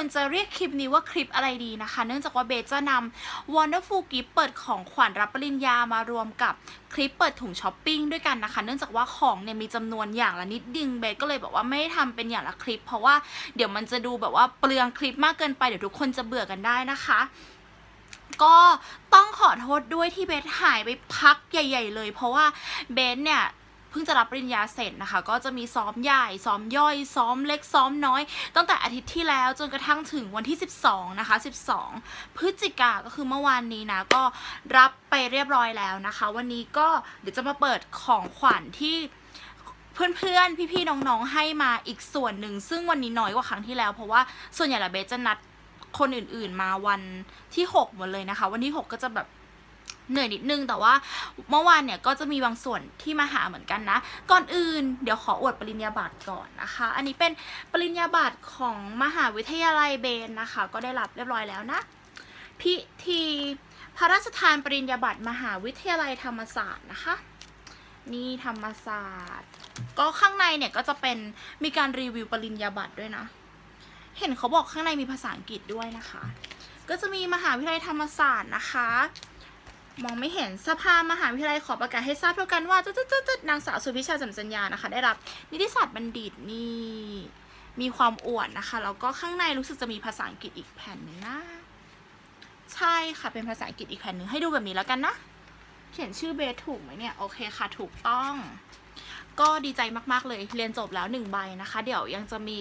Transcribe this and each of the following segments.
ควรจะเรียกคลิปนี้ว่าคลิปอะไรดีนะคะ เนื่องจากว่าเบสจะนำ Wonderful Gift เปิดของขวัญรับปริญญามารวมกับคลิปเปิดถุงช้อปปิ้งด้วยกันนะคะ เนื่องจากว่าของเนี่ยมีจำนวนอย่างละนิดดึงเบสก็เลยบอกว่าไม่ได้ทำเป็นอย่างละคลิป เพราะว่าเดี๋ยวมันจะดูแบบว่าเปลืองคลิปมากเกินไปเดี๋ยวทุกคนจะเบื่อกันได้นะคะก็ต้องขอโทษด้วยที่เบสหายไปพักใหญ่ ๆ เลย เพราะว่าเบสเนี่ย เพิ่งจะรับปริญญาเสร็จนะคะ ก็จะมีซ้อมใหญ่ซ้อมย่อย ซ้อมเล็กซ้อมน้อย ตั้งแต่อาทิตย์ที่แล้วจนกระทั่งถึงวันที่ 12 นะคะ 12 พฤศจิกาก็คือเมื่อวานนี้นะก็รับไปเรียบร้อยแล้วนะคะ วันนี้ก็เดี๋ยวจะมาเปิดของขวัญที่เพื่อนๆ พี่ๆ น้องๆ ให้มาอีกส่วนหนึ่ง ซึ่งวันนี้น้อยกว่าครั้งที่แล้ว เพราะว่าส่วนใหญ่ละเบสจะนัดคนอื่นๆ มาวันที่ 6 หมดเลยนะคะ วันที่ 6 ก็จะแบบ เหนื่อยนิดนึงแต่ว่าเมื่อวานเนี่ยก็จะมีบางส่วนที่มาหาเหมือนกันนะ ก่อนอื่นเดี๋ยวขออวดปริญญาบัตรก่อนนะคะ อันนี้เป็นปริญญาบัตรของมหาวิทยาลัยเบนนะคะ ก็ได้รับเรียบร้อยแล้วนะ พิธีพระราชทานปริญญาบัตรมหาวิทยาลัยธรรมศาสตร์นะคะ นี่ธรรมศาสตร์ ก็ข้างในเนี่ยก็จะเป็นมีการรีวิวปริญญาบัตรด้วยนะ เห็นเขาบอกข้างในมีภาษาอังกฤษด้วยนะคะ ก็จะมีมหาวิทยาลัยธรรมศาสตร์นะคะ มองไม่เห็นสภามหาวิทยาลัยขอประกาศให้ทราบเท่ากันว่าจุดๆๆนางสาวสุพิชาจำสัญญานะคะ ได้รับ นิติศาสตร์บัณฑิตนี่มีความอวดนะคะแล้วก็ข้างในรู้สึกจะมีภาษาอังกฤษอีกแผ่นหนึงนะใช่ค่ะเป็นภาษาอังกฤษอีกแผ่นหนึ่งให้ดูแบบนี้แล้วกันนะ เขียนชื่อเบสถูกไหมเนี่ย โอเคค่ะถูกต้อง ก็ดีใจมากๆเลยเรียนจบแล้วหนึ่งใบนะคะ เดี๋ยวยังจะมี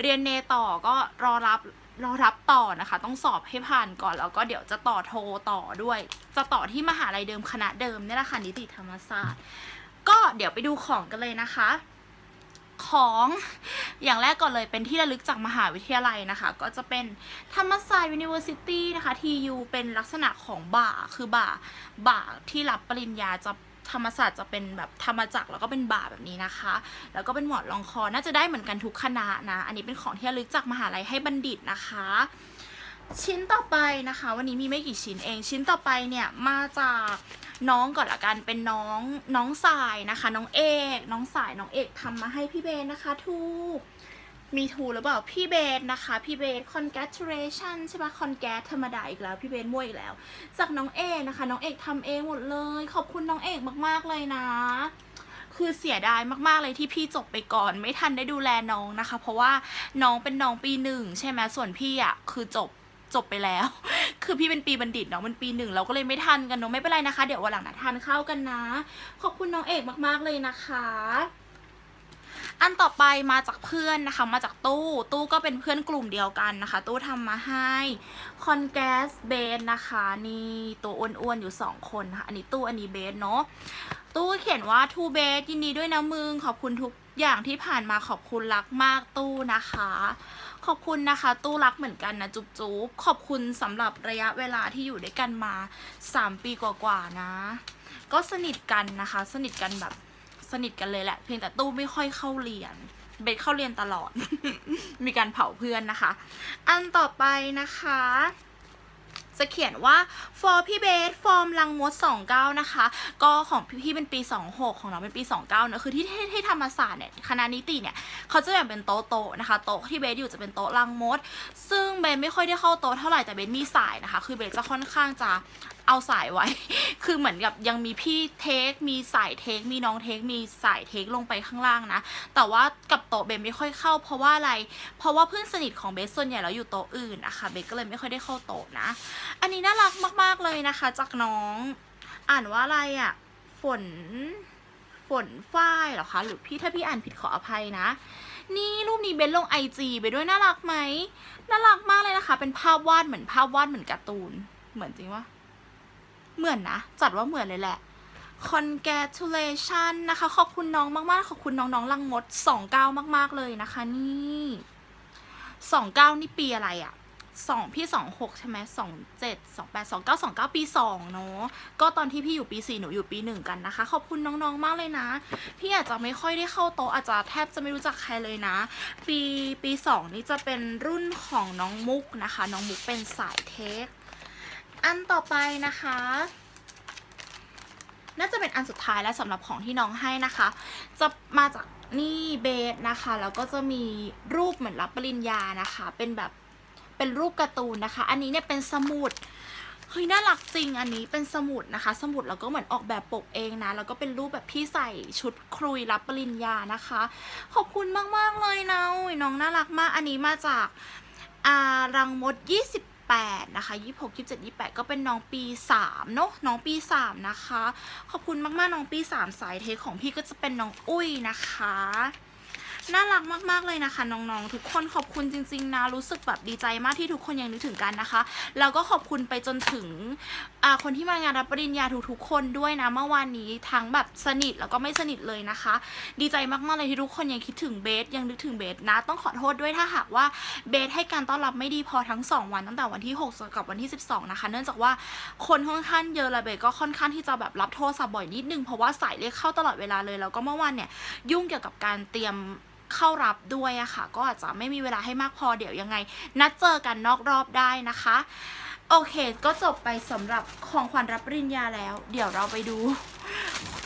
เรียนเนต่อก็รอรับรอรับต่อนะคะ ต้องสอบให้ผ่านก่อนแล้วก็เดี๋ยวจะต่อโทต่อด้วย จะต่อที่มหาลัยเดิมคณะเดิมนี่แหละค่ะนิติธรรมศาสตร์ ก็เดี๋ยวไปดูของกันเลยนะคะ ของอย่างแรกก่อนเลยเป็นที่ระลึกจากมหาวิทยาลัยนะคะ ก็จะเป็นธรรมศาสตร์ University นะคะ TU เป็นลักษณะของบ่าคือบ่าบ่าที่รับปริญญาจะ ธรรมศาสตร์จะเป็นแบบธรรมจักรแล้วก็เป็นบ่าแบบนี้นะคะ แล้วก็เป็นหมอนรองคอน่าจะได้เหมือนกันทุกคณะนะ อันนี้เป็นของที่ระลึกจากมหาลัยให้บัณฑิตนะคะ ชิ้นต่อไปนะคะ วันนี้มีไม่กี่ชิ้นเอง ชิ้นต่อไปเนี่ยมาจากน้องก่อนละกันเป็นน้องน้องสายนะคะ น้องเอก น้องสายน้องเอกทำมาให้พี่เบนนะคะทูก มีทูหรือเปล่า พี่เบนนะคะ พี่เบน congratulation ใช่ปะ congrat ธรรมดาอีกแล้ว พี่เบนมั่วอีกแล้ว จากน้องเอกนะคะ น้องเอกทำเองหมดเลย ขอบคุณน้องเอกมาก ๆ เลยนะ คือเสียดายมาก ๆ เลยที่พี่จบไปก่อน ไม่ทันได้ดูแลน้องนะคะ เพราะว่าน้องเป็นน้องปีหนึ่งใช่ไหมส่วนพี่อะคือจบจบไปแล้ว คือพี่เป็นปีบัณฑิตน้องเป็นปีหนึ่งเราก็เลยไม่ทันกันเนาะไม่เป็นไรนะคะ เดี๋ยววันหลังนะทานข้าวกันนะ ขอบคุณน้องเอกมากๆเลยนะคะ อันต่อไปมาจากเพื่อนนะคะ มาจากตู้ ตู้ก็เป็นเพื่อนกลุ่มเดียวกันนะคะ ตู้ทำมาให้คอนแกสเบนนะคะนี่ตัวอ้วนๆอยู่สองคนนะคะอันนี้ตู้อันนี้เบสเนาะ ตู้เขียนว่าทูเบสยินดีด้วยนะมึง ขอบคุณทุกอย่างที่ผ่านมาขอบคุณรักมากตู้นะคะ ขอบคุณนะคะ ตู้รักเหมือนกันนะจุ๊บจุ๊บขอบคุณสำหรับระยะเวลาที่อยู่ด้วยกันมา 3 ปีกว่าๆนะ ก็สนิทกันนะคะ สนิทกันแบบ สนิทกันเลยแหละ เพียงแต่ตู้ไม่ค่อยเข้าเรียน เบสเข้าเรียนตลอด มีการเผาเพื่อนนะคะ อันต่อไปนะคะ จะเขียนว่า for พี่เบส ฟอร์มลังมด 29 นะคะ ก็ของพี่เป็นปี 26 ของเราเป็นปี 29เนะคือที่ที่ที่ธรรมศาสตร์เนี่ยคณะนิติเนี่ยเขาจะแบ่งเป็นโต๊ะโต๊ะนะคะ โต๊ะที่เบสอยู่จะเป็นโต๊ะลังมด ซึ่งเบสไม่ค่อยได้เข้าโต๊ะเท่าไหร่แต่เบสมีสายนะคะ คือเบสจะค่อนข้างจะ เอาสายไว้ คือเหมือนกับยังมีพี่เทค มีสายเทค มีน้องเทค มีสายเทคลงไปข้างล่างนะ แต่ว่ากับโต๊ะเบสไม่ค่อยเข้า เพราะว่าอะไร เพราะว่าเพื่อนสนิทของเบสส่วนใหญ่แล้วอยู่โต๊ะอื่นนะคะเบสก็เลยไม่ค่อยได้เข้าโต๊ะนะ อันนี้น่ารักมากๆเลยนะคะ จากน้อง อ่านว่าอะไรอะ่ะ ฝน ฝนฝ้ายเหรอคะ หรือพี่ถ้าพี่อ่านผิดขออภัยนะนี่รูปนี้เบนลงไอจีไปด้วยน่ารักไหม น่ารักมากเลยนะคะ เป็นภาพวาดเหมือนภาพวาดเหมือนการ์ตูน เหมือนจริงวะ เหมือนนะ จัดว่าเหมือนเลยแหละ congratulation นะคะ ขอบคุณน้องมากๆ ขอบคุณน้องๆลังมด29 มากๆเลยนะคะ นี่29 นี่ปีอะไรอะสองพี่สองหกใช่ไหมสองเจ็ดสองแปดสองเก้าสองเก้าปีสองเนาะก็ตอนที่พี่อยู่ปีสี่หนูอยู่ปีหนึ่งกันนะคะ ขอบคุณน้องๆมากเลยนะ พี่อาจจะไม่ค่อยได้เข้าโต๊ะอาจจะแทบจะไม่รู้จักใครเลยนะ ปีปีสองนี่จะเป็นรุ่นของน้องมุกนะคะ น้องมุกเป็นสายเทค อันต่อไปนะคะ น่าจะเป็นอันสุดท้ายแล้วสำหรับของที่น้องให้นะคะ จะมาจากนี่เบสนะคะ แล้วก็จะมีรูปเหมือนรับปริญญานะคะ เป็นแบบเป็นรูปการ์ตูนนะคะ อันนี้เนี่ยเป็นสมุดเฮ้ยน่ารักจริงอันนี้เป็นสมุดนะคะ สมุดแล้วก็เหมือนออกแบบปกเองนะ แล้วก็เป็นรูปแบบพี่ใส่ชุดครุยรับปริญญานะคะ ขอบคุณมาก ๆ เลยนะน้องน่ารักมากอันนี้มาจากอารังมด 28 นะคะ 26 27 28 ก็เป็นน้องปี 3 เนาะน้องปี 3 นะคะ ขอบคุณมาก ๆ น้องปี 3 สายเทคของพี่ก็จะเป็นน้องอุ้ยนะคะ น่ารักมากๆเลยนะคะ น้องๆ ทุกคนขอบคุณจริง ๆ นะ รู้สึกแบบดีใจมากที่ทุกคนยังนึกถึงกันนะคะ แล้วก็ขอบคุณไปจนถึงคนที่มางานรับปริญญาทุกๆคนด้วยนะ เมื่อวานนี้ทั้งแบบสนิทแล้วก็ไม่สนิทเลยนะคะ ดีใจมากๆเลยที่ทุกคนยังคิดถึงเบสยังนึกถึงเบสนะ ต้องขอโทษด้วยถ้าหากว่าเบสให้การต้อนรับไม่ดีพอทั้ง 2 วันตั้งแต่วันที่ 6 กับวันที่ 12 นะคะ เนื่องจากว่าคนค่อนข้างเยอะและเบสก็ค่อนข้างที่จะแบบรับโทรศัพท์บ่อยนิดนึงเพราะว่าสายเรียกเข้าตลอดเวลาเลยแล้วก็เมื่อวานเนี่ยยุ่งเกี่ยวกับการเตรียม เข้ารับด้วยอะค่ะ ก็อาจจะไม่มีเวลาให้มากพอเดี๋ยวยังไง นัดเจอกันนอกรอบได้นะคะ โอเค ก็จบไปสำหรับของขวัญรับปริญญาแล้ว เดี๋ยวเราไปดู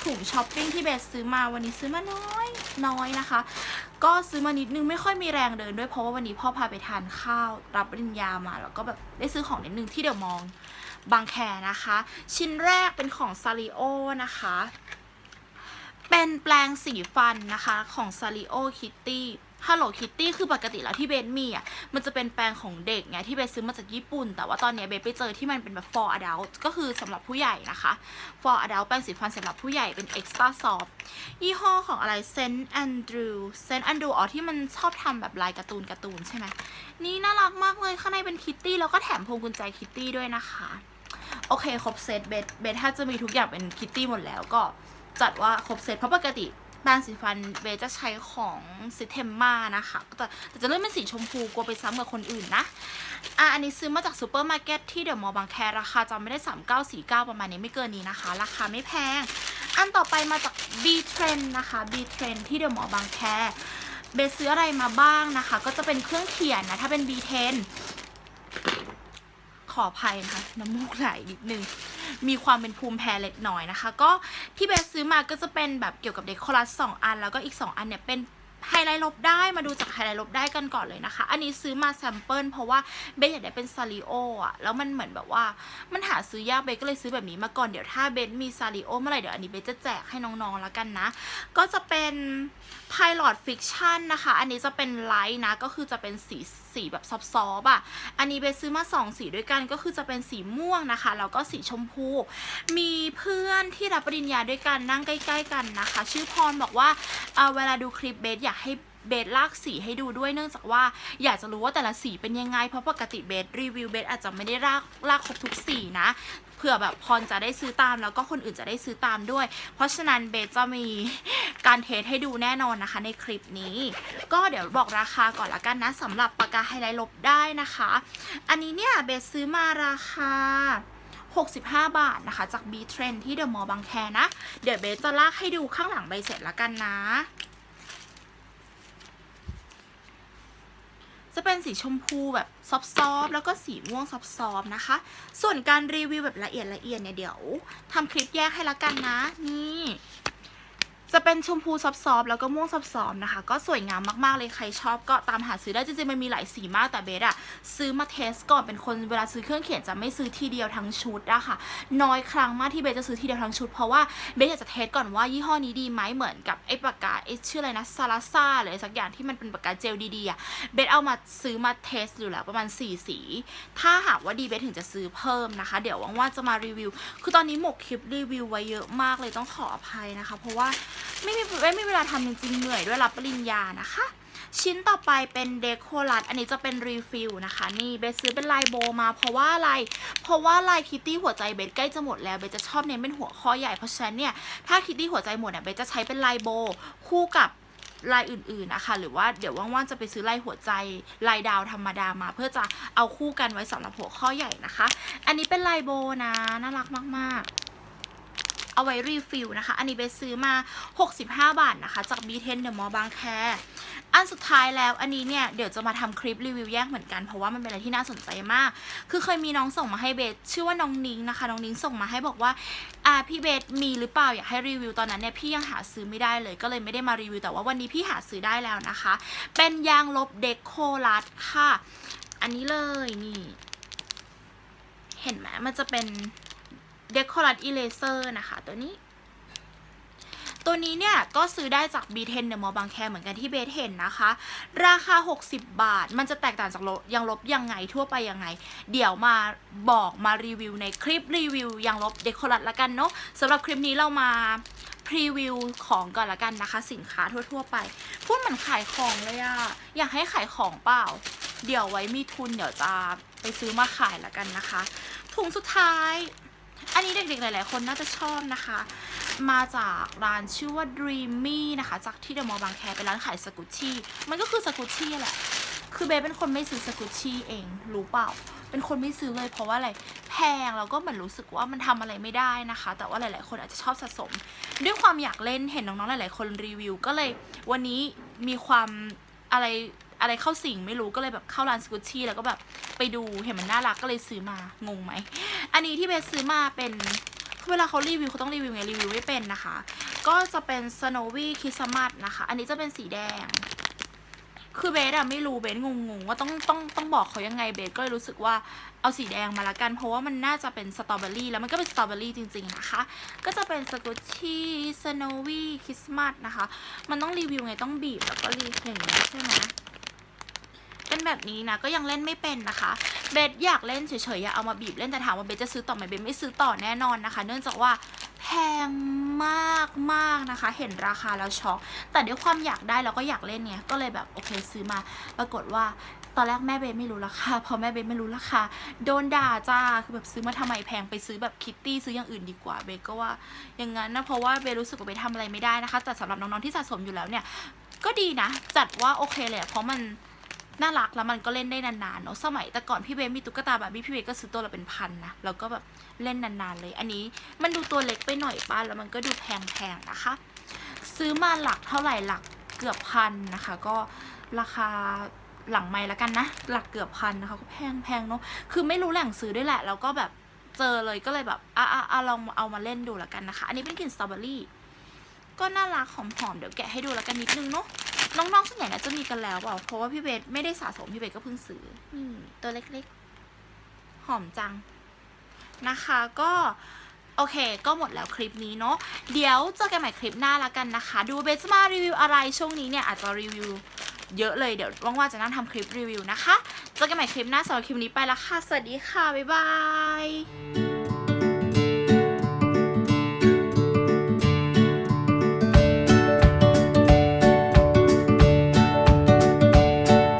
ถุงช้อปปิ้งที่เบสซื้อมาวันนี้ซื้อมาน้อยน้อยนะคะ ก็ซื้อมานิดนึงไม่ค่อยมีแรงเดินด้วยเพราะว่าวันนี้พ่อพาไปทานข้าวรับปริญญามาแล้วก็แบบได้ซื้อของนิดนึงที่เดี๋ยวมองบางแคนะคะ ชิ้นแรกเป็นของซาริโอนะคะ เป็นแปลงสีฟันนะคะของ s a r i o Kitty Hello Kitty คือปกติแล้วที่เบสมีอะ มันจะเป็นแปลงของเด็กไงที่เบสซื้อมาจากญี่ปุ่น แต่ว่าตอนนี้เบสไปเจอที่มันเป็นแบบ for adult ก็คือสำหรับผู้ใหญ่นะคะ for adult แปรงสีฟันสำหรับผู้ใหญ่เป็น extra soft ยี่ห้อของอะไร Saint Andrew Saint Andrew อ๋อที่มันชอบทำแบบลายการ์ตูนการ์ตูนใช่ไหม นี่น่ารักมากเลย ข้างในเป็นคิตตี้แล้วก็แถมพวงกุญแจคิตตี้ด้วยนะคะ โอเค ครบเซตเบสเบสถ้าจะมีทุกอย่างเป็นคิตตี้หมดแล้วก็ จัดว่าครบเซตเพราะปกติแปรงสีฟันเบจะใช้ของซิเทมมานะคะแต่แต่จะเลือกเป็นสีชมพูกลัวไปซ้ำกับคนอื่นนะอะอันนี้ซื้อมาจากซูเปอร์มาร์เก็ตที่เดอะมอลล์บางแคราคาจำไม่ได้ 3949 ประมาณนี้ไม่เกินนี้นะคะ ราคาไม่แพง อันต่อไปมาจาก B Trend นะคะ B Trend ที่เดอะมอลล์บางแคเบซื้ออะไรมาบ้างนะคะ ก็จะเป็นเครื่องเขียนนะ ถ้าเป็น B Trend ขออภัยนะคะน้ำมูกไหลนิดนึง มีความเป็นภูมิแพ้เล็กน้อยนะคะ ก็ที่เบสซื้อมาก็จะเป็นแบบเกี่ยวกับเดคอรัสสองอัน แล้วก็อีก 2 อันเนี่ยเป็นไฮไลท์ลบได้มาดูจากไฮไลท์ลบได้กันก่อนเลยนะคะ อันนี้ซื้อมาแซมเปิลเพราะว่าเบสอยากได้เป็นซาริโออะแล้วมันเหมือนแบบว่ามันหาซื้อยากเบสก็เลยซื้อแบบนี้มาก่อนเดี๋ยวถ้าเบสมีซาริโอเมื่อไหร่เดี๋ยวอันนี้เบสจะแจกให้น้องๆแล้วกันนะ ก็จะเป็น Pilot Fiction นะคะ อันนี้จะเป็นไลท์นะก็คือจะเป็นสี สีแบบซอฟต์ๆอะ อันนี้เบสซื้อมา2สีด้วยกันก็คือจะเป็นสีม่วงนะคะ แล้วก็สีชมพู มีเพื่อนที่รับปริญญาด้วยกันนั่งใกล้ ๆ กันนะคะ ชื่อพรบอกว่าเอาเวลาดูคลิปเบสอยากให้ เบสลากสีให้ดูด้วยเนื่องจากว่าอยากจะรู้ว่าแต่ละสีเป็นยังไง เพราะปกติเบสรีวิวเบสอาจจะไม่ได้ลากลากครบทุกสีนะเผื่อแบบพรจะได้ซื้อตามแล้วก็คนอื่นจะได้ซื้อตามด้วย เพราะฉะนั้นเบสจะมีการเทสให้ดูแน่นอนนะคะในคลิปนี้ ก็เดี๋ยวบอกราคาก่อนละกันนะสำหรับปากกาไฮไลท์ลบได้นะคะ อันนี้เนี่ยเบสซื้อมาราคา65 บาทนะคะ จาก B Trend ที่เดอะมอลล์บางแคนะ เดี๋ยวเบสจะลากให้ดูข้างหลังใบเสร็จละกันนะ จะเป็นสีชมพูแบบซอฟต์ๆแล้วก็สีม่วงซอฟต์ๆนะคะ ส่วนการรีวิวแบบละเอียดละเอียดเนี่ยเดี๋ยวทำคลิปแยกให้ละกันนะ นี่ จะเป็นชมพูซอฟๆแล้วก็ม่วงซอฟๆนะคะ ก็สวยงามมากๆเลยใครชอบก็ตามหาซื้อได้จริงๆมันมีหลายสีมากแต่เบสอะซื้อมาเทสก่อนเป็นคนเวลาซื้อเครื่องเขียนจะไม่ซื้อทีเดียวทั้งชุดอะค่ะน้อยครั้งมากที่เบสจะซื้อทีเดียวทั้งชุดเพราะว่าเบสอยากจะเทสก่อนว่ายี่ห้อนี้ดีไหมเหมือนกับไอ้ปากกาไอ้ชื่ออะไรนะซาลาซ่าหรืออะไรสักอย่างที่มันเป็นปากกาเจลดีๆอะเบสเอามาซื้อมาเทสอยู่แล้วประมาณ4สีถ้าหากว่าดีเบสถึงจะซื้อเพิ่มนะคะ เดี๋ยวว่างๆจะมารีวิว คือตอนนี้หมกคลิปรีวิวไว้เยอะมากเลยต้องขออภัยนะคะ เพราะว่าไม่มีไม่มีเวลาทำจริงๆเหนื่อยด้วยรับปริญญานะคะ ชิ้นต่อไปเป็นเดโคลัสอันนี้จะเป็นรีฟิลนะคะ นี่เบสซื้อเป็นลายโบมาเพราะว่าอะไร เพราะว่าลายคิตตี้หัวใจเบสใกล้จะหมดแล้วเบสจะชอบเน้นเป็นหัวข้อใหญ่เพราะฉะนั้นเนี่ยถ้าคิตตี้หัวใจหมดเนี่ยเบสจะใช้เป็นลายโบคู่กับลายอื่นๆนะคะ หรือว่าเดี๋ยวว่างๆจะไปซื้อลายหัวใจลายดาวธรรมดามา เพื่อจะเอาคู่กันไว้สำหรับหัวข้อใหญ่นะคะ อันนี้เป็นลายโบนะน่ารักมากๆ เอาไว้รีฟิลนะคะ อันนี้เบสซื้อมา 65 บาทนะคะ จาก b ีเทนเดอะมอลล์บางแค อันสุดท้ายแล้วอันนี้เนี่ยเดี๋ยวจะมาทำคลิปรีวิวแยกเหมือนกัน เพราะว่ามันเป็นอะไรที่น่าสนใจมาก คือเคยมีน้องส่งมาให้เบสชื่อว่าน้องนิ้งนะคะ น้องนิ้งส่งมาให้บอกว่าอ่าพี่เบสมีหรือเปล่าอยากให้รีวิวตอนนั้นเนี่ยพี่ยังหาซื้อไม่ได้เลยก็เลยไม่ได้มารีวิวแต่ว่าวันนี้พี่หาซื้อได้แล้วนะคะ เป็นยางลบเด็กโคลัสค่ะ อันนี้เลยนี่ เห็นไหมมันจะเป็น เด็กโคลัสอีเลเซอร์นะคะ ตัวนี้ ตัวนี้เนี่ย ก็ซื้อได้จาก b ีเทนเดอะมอบางแคเหมือนกันที่เบสเห็นนะคะ ราคา 60 บาท มันจะแตกต่างจากลบยางลบยังไงทั่วไปยังไง เดี๋ยวมาบอกมารีวิวในคลิปรีวิวยางลบเดคอรัตละกันเนาะสำหรับคลิปนี้เรามาพรีวิวของก่อนละกันนะคะ สินค้าทั่ว ๆ ไป พูดเหมือนขายของเลยอะอยากให้ขายของเปล่า เดี๋ยวไว้มีทุนเดี๋ยวจะไปซื้อมาขายละกันนะคะ ถุงสุดท้าย อันนี้เด็กๆ หลายๆ คนน่าจะชอบนะคะ มาจากร้านชื่อว่า Dreamy นะคะ จากที่เดอะมอลล์บางแคเป็นร้านขายสกุชชี่มันก็คือสกุชชี่แหละ คือเบเป็นคนไม่ซื้อสกุชชี่เองรู้เปล่า เป็นคนไม่ซื้อเลยเพราะว่าอะไรแพงแล้วก็เหมือนรู้สึกว่ามันทำอะไรไม่ได้นะคะ แต่ว่าหลายๆ คนอาจจะชอบสะสม ด้วยความอยากเล่นเห็นน้องๆ หลายๆ คนรีวิว ก็เลยวันนี้มีความอะไร อะไรเข้าสิ่งไม่รู้ก็เลยแบบเข้าร้านสกุชชี่แล้วก็แบบไปดูเห็นมันน่ารักก็เลยซื้อมางงไหม อันนี้ที่เบสซื้อมาเป็นเวลาเขารีวิวเขาต้องรีวิวไงรีวิวไม่เป็นนะคะ ก็จะเป็น Snowy Christmas นะคะ อันนี้จะเป็นสีแดง คือเบสอะไม่รู้เบสงงๆว่าต้องต้องต้องบอกเขายังไงเบสก็เลยรู้สึกว่าเอาสีแดงมาละกัน เพราะว่ามันน่าจะเป็นสตรอเบอรี่แล้วมันก็เป็นสตรอเบอรี่จริงๆนะคะ ก็จะเป็นสกุชชี่ Snowy Christmas นะคะ มันต้องรีวิวไงต้องบีบแล้วก็รีอย่างเงี้ยใช่ไหม เป็นแบบนี้นะก็ยังเล่นไม่เป็นนะคะเบสอยากเล่นเฉยๆอยากเอามาบีบเล่นแต่ถามว่าเบสจะซื้อต่อไหมเบสไม่ซื้อต่อแน่นอนนะคะ เนื่องจากว่าแพงมากมากนะคะ เห็นราคาแล้วช็อกแต่ด้วยความอยากได้แล้วก็อยากเล่นเนี่ยก็เลยแบบโอเคซื้อมา ปรากฏว่าตอนแรกแม่เบสไม่รู้ราคาพอแม่เบสไม่รู้ราคาโดนด่าจ้าคือแบบซื้อมาทำไมแพงไปซื้อแบบคิตตี้ซื้ออย่างอื่นดีกว่าเบสก็ว่าอย่างนั้นนะเพราะว่าเบสรู้สึกว่าเบสทำอะไรไม่ได้นะคะ แต่สำหรับน้องๆที่สะสมอยู่แล้วเนี่ย ก็ดีนะ จัดว่าโอเคเลยอะเพราะมัน น่ารักแล้วมันก็เล่นได้นานๆเนาะสมัยแต่ก่อนพี่เบมีตุ๊กตาบาร์บี้พี่เบก็ซื้อตัวละเป็นพันนะแล้วก็แบบเล่นนานๆเลย อันนี้มันดูตัวเล็กไปหน่อยป้าแล้วมันก็ดูแพงๆนะคะ ซื้อมาหลักเท่าไหร่หลักเกือบพันนะคะ ก็ราคาหลังไม้แล้วกันนะ หลักเกือบพันนะคะก็แพงแพงเนาะคือไม่รู้แหล่งซื้อด้วยแหละ แล้วก็แบบเจอเลยก็เลยแบบอะอะอะลองเอามาเล่นดูแล้วกันนะคะ อันนี้เป็นกลิ่นสตรอเบอรี่ก็น่ารักหอมๆเดี๋ยวแกะให้ดูแล้วกันนิดนึงเนาะ น้องๆส่วนใหญ่น่าจะมีกันแล้วเปล่าเพราะว่าพี่เบสไม่ได้สะสมพี่เบสก็เพิ่งซื้อนี่ตัวเล็กๆ หอมจังนะคะก็โอเค ก็หมดแล้วคลิปนี้เนาะเดี๋ยวเจอกันใหม่คลิปหน้าแล้วกันนะคะ ดูเบสจะมารีวิวอะไรช่วงนี้เนี่ยอาจจะรีวิวเยอะเลยเดี๋ยวว่างๆจะนั่งทำคลิปรีวิวนะคะ เจอกันใหม่คลิปหน้าสำหรับคลิปนี้ไปแล้วค่ะ สวัสดีค่ะ บ๊ายบาย